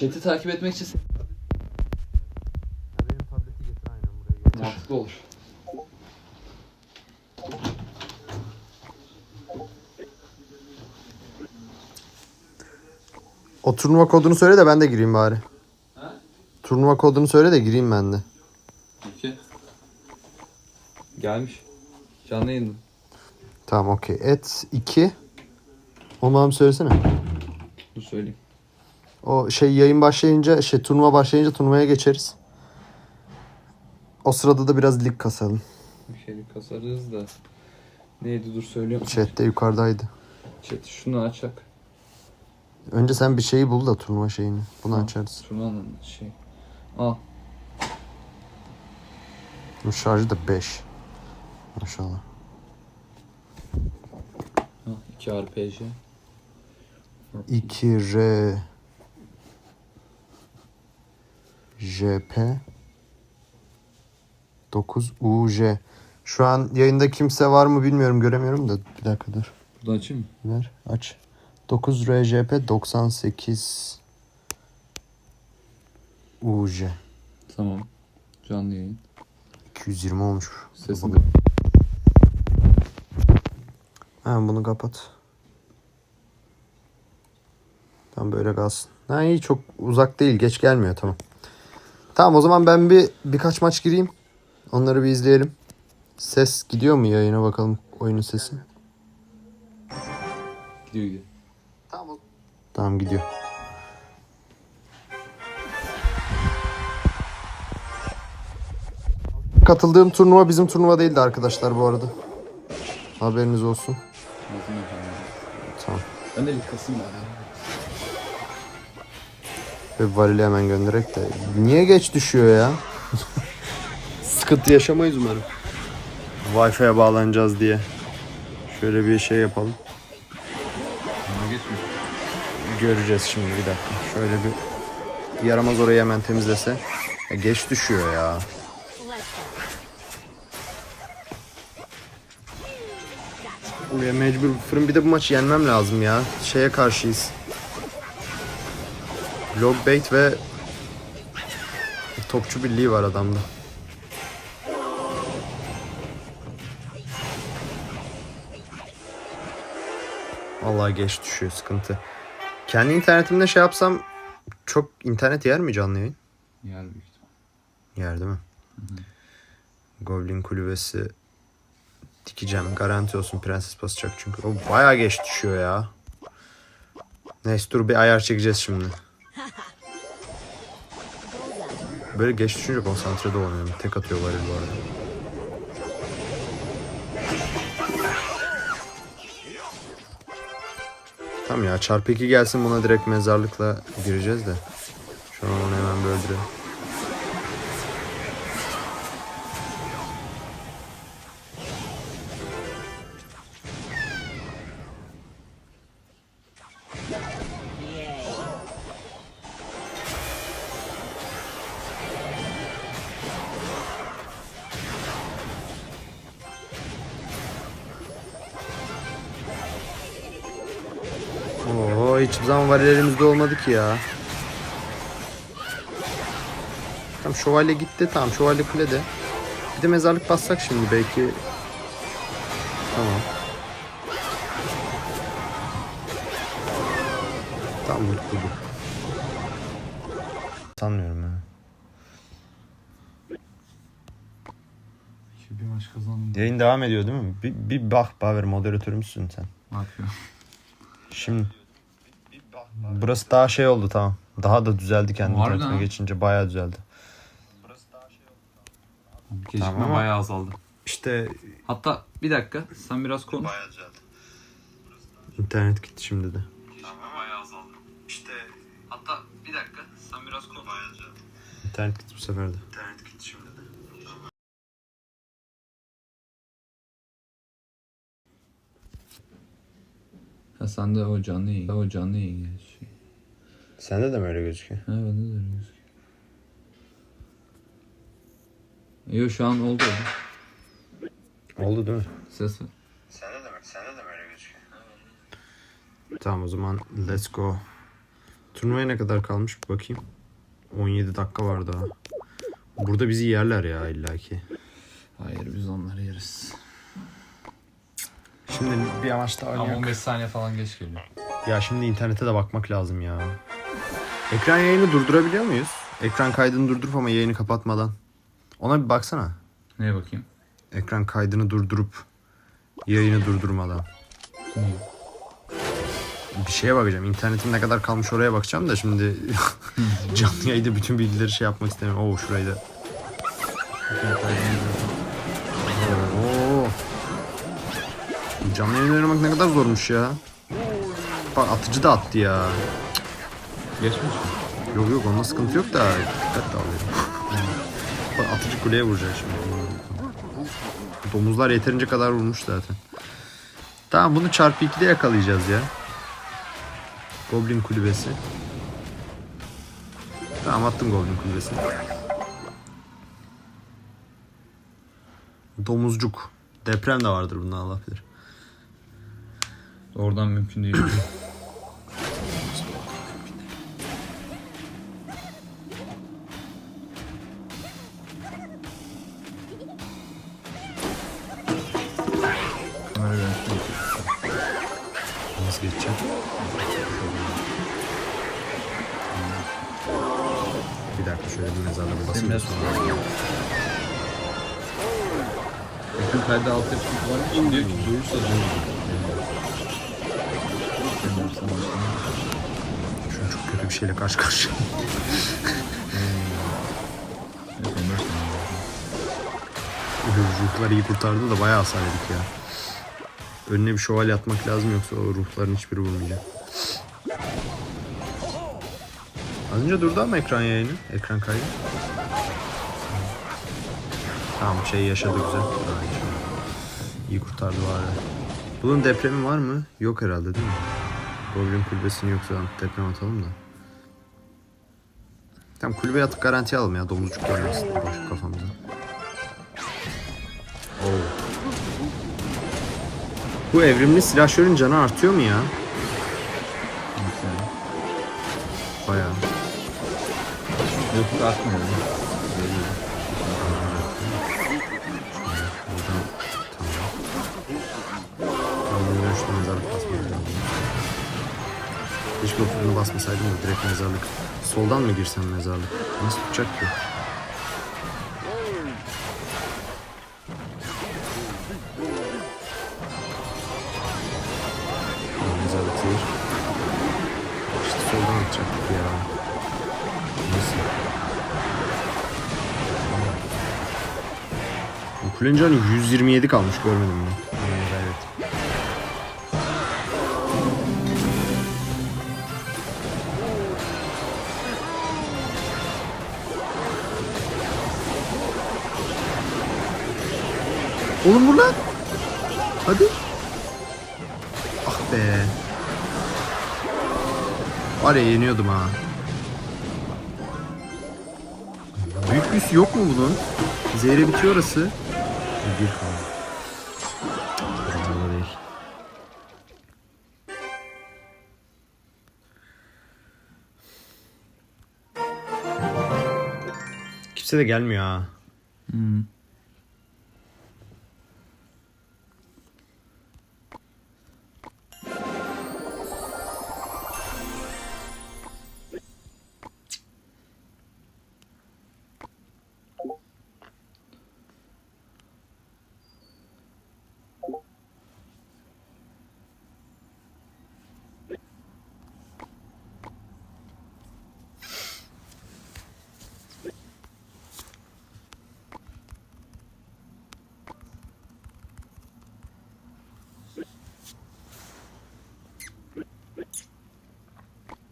Chat'i takip etmek için benim tableti getir aynen buraya getir. mantıklı olur. O turnuva kodunu söyle de ben de gireyim bari. Ha? Turnuva kodunu söyle de gireyim ben de. Peki. Gelmiş. Canlı yayında. Tamam okey. Et 2. Onu bana bir söylesene. Dur söyleyeyim. O şey yayın başlayınca şey turnuva başlayınca turnuvaya geçeriz. O sırada da biraz lig kasalım. Bir şey kasarız da. Neydi dur söylüyorum. Chat'te yukarıdaydı. Chat şunu açak. Önce sen bir şeyi bul da turnuva şeyini. Bunu Tamam. açarız. Turnanın şey. Al. Bu şarjı da 5. Maşallah. Al 2 RPG. 2 R JP 9 UJ. Şu an yayında kimse var mı bilmiyorum göremiyorum da bir dakika dur. Buradan açayım mı? Ver aç. 9 RJP 98 UJ. Tamam. Canlı yayın. 220 olmuş. Sesini Bak- Ha bunu kapat. Tamam böyle kalsın. Ha iyi çok uzak değil. Geç gelmiyor tamam. Tamam o zaman ben bir birkaç maç gireyim. Onları bir izleyelim. Ses gidiyor mu yayına bakalım oyunun sesi. gidiyor gidiyor. Tamam. Tamam gidiyor. Katıldığım turnuva bizim turnuva değildi arkadaşlar bu arada. Haberiniz olsun. Tamam. Ben de bir kasayım bari. Ve varili hemen göndererek de. Niye geç düşüyor ya? Sıkıntı yaşamayız umarım. Wi-Fi'ye bağlanacağız diye. Şöyle bir şey yapalım. Göreceğiz şimdi bir dakika. Şöyle bir yaramaz orayı hemen temizlese. Ya geç düşüyor ya. Ya mecbur fırın bir de bu maçı yenmem lazım ya. Şeye karşıyız. Logbait ve topçu birliği var adamda. Vallahi geç düşüyor sıkıntı. Kendi internetimde şey yapsam çok internet yer mi canlı yayın? Yer büyük ihtimal. Yer değil mi? Goblin kulübesi dikeceğim. Garanti olsun prenses basacak çünkü. O bayağı geç düşüyor ya. Neyse dur bir ayar çekeceğiz şimdi. Böyle geç düşünce konsantre de olamıyorum. Tek atıyor varil bu arada. Tamam ya çarpı 2 gelsin buna direkt mezarlıkla gireceğiz de. Şu an onu hemen bir Oo hiçbir zaman varil elimizde olmadı ki ya. Tamam şövalye gitti. Tamam şövalye kulede. Bir de mezarlık bassak şimdi belki. Tamam. Tamam mutluluk. Sanmıyorum ya. Bir maç kazandım. Yayın devam ediyor değil mi? Bir, bir bak Baver moderatörümüzsün sen. Bakıyor. Şimdi burası daha şey oldu tamam. Daha da düzeldi kendi Harbiden ha. geçince bayağı düzeldi. Gecikme Tamam ama- bayağı azaldı. İşte Hatta bir dakika sen biraz konuş. internet gitti şimdi de. Bayağı azaldı. İşte Hatta bir dakika sen biraz konuş. internet gitti bu sefer de. İnternet gitti şimdi de. Ha sende o canlı yayın. O canlı yayın şey. Sende de mi öyle gözüküyor? Ha bende de öyle gözüküyor. Yo şu an oldu. Oldu değil mi? Ses ver. Sende de mi? Sende de mi öyle gözüküyor? Tamam o zaman let's go. Turnuvaya ne kadar kalmış bir bakayım. 17 dakika var daha. Burada bizi yerler ya illaki. Hayır biz onları yeriz. Şimdi bir amaç daha Ama oynayak. 15 saniye falan geç geliyor. Ya şimdi internete de bakmak lazım ya. Ekran yayını durdurabiliyor muyuz? Ekran kaydını durdurup ama yayını kapatmadan. Ona bir baksana. Neye bakayım? Ekran kaydını durdurup yayını durdurmadan. Bir şeye bakacağım. İnternetim ne kadar kalmış oraya bakacağım da şimdi canlı yayında bütün bilgileri şey yapmak istemiyorum. Oo şurayı da. Oo. Canlı yayın oynamak ne kadar zormuş ya. Bak atıcı da attı ya. Geçmiş mi? Yok yok onda sıkıntı yok da dikkat dağılıyorum. Bak atıcı kuleye vuracak şimdi. Domuzlar yeterince kadar vurmuş zaten. Tamam bunu çarpı 2'de yakalayacağız ya. Goblin kulübesi. Tamam attım Goblin kulübesini. Domuzcuk. Deprem de vardır bunda Allah bilir. Oradan mümkün değil. Nasıl geçeceğim? Bir dakika şöyle bir mezarla bir basayım. Biraz sonra. Bütün kaydı alt yapısı kullanmak için diyor ki sana başlayayım. Şu an çok kötü bir şeyle karşı karşıyayım. Sana. Ruhlar iyi kurtardı da bayağı hasar yedik ya. Önüne bir şövalye atmak lazım yoksa o ruhların hiçbiri vurmayacak. Az önce durdu ama ekran yayını. Ekran kaydı. Tamam şey yaşadı güzel. İyi. Kurtardı bari. Bunun depremi var mı? Yok herhalde değil mi? Goblin kulübesini yoksa deprem atalım da. Tamam kulübeye atıp garanti alalım ya domuzcuk gelmesin boş kafamıza. Oo. Bu evrimli silahşörün canı artıyor mu ya? Bayağı. Yok artmıyor. Keşke o freni basmasaydım da direkt mezarlık. Soldan mı girsem mezarlık? Nasıl tutacak ki? Canı 127 kalmış görmedim mi? Evet. Oğlum vur lan. Hadi. Ah be. Var ya yeniyordum ha. Büyük büyüsü yok mu bunun? Zehre bitiyor orası. Bir kaldı. Buralarda değil. Kimse de gelmiyor ha. Hmm.